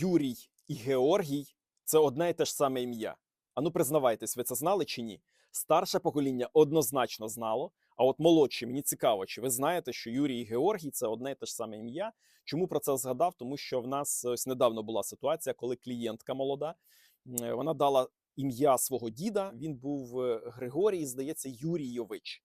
Юрій і Георгій це одне і те ж саме ім'я. Ану, признавайтесь, ви це знали чи ні? Старше покоління однозначно знало. А от молодші, мені цікаво, чи ви знаєте, що Юрій і Георгій це одне і те ж саме ім'я. Чому про це згадав? Тому що в нас ось недавно була ситуація, коли клієнтка молода вона дала ім'я свого діда. Він був е, Григорій, здається, Юрійович.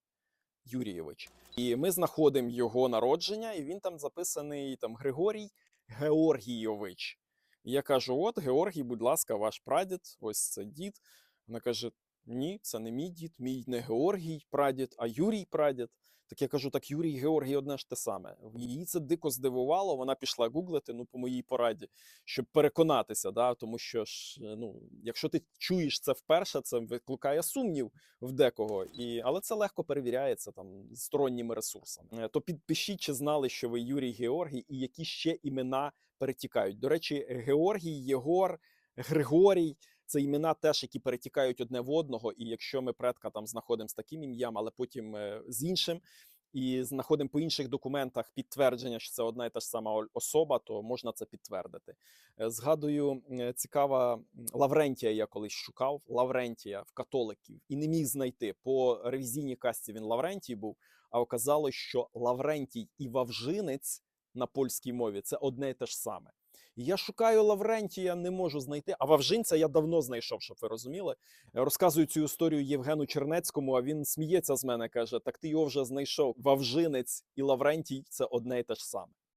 Юрійович. І ми знаходимо його народження, і він там записаний там Григорій Георгійович. Я кажу: от Георгій, будь ласка, ваш прадід, ось це дід. Вона каже: Ні, це не мій дід, мій не Георгій прадід, а Юрій прадід. Так я кажу, так Юрій Георгій одне ж те саме. Її це дико здивувало. Вона пішла гуглити, ну, по моїй пораді, щоб переконатися, да, тому що ж, ну, якщо ти чуєш це вперше, це викликає сумнів в декого. І, але це легко перевіряється там сторонніми ресурсами. Е, То підпишіть, чи знали, що ви Юрій Георгій, і які ще імена перетікають. До речі, Георгій, Єгор, Григорій. Це імена теж, які перетікають одне в одного. І якщо ми предка там знаходимо з таким ім'ям, але потім е, з іншим, і знаходимо по інших документах підтвердження, що це одна і та ж сама особа, то можна це підтвердити. Е, Згадую, е, цікава Лаврентія. Я колись шукав Лаврентія в католиків і не міг знайти. По ревізійній касті він Лаврентій був. А оказалось, що Лаврентій і Вавжинець на польській мові це одне і те ж саме. Я шукаю Лаврентія, не можу знайти. А Вавжинця я давно знайшов, щоб ви розуміли. Розказую цю історію Євгену Чернецькому, а він сміється з мене, каже: Так ти його вже знайшов. Вавжинець і Лаврентій це одне і те ж саме.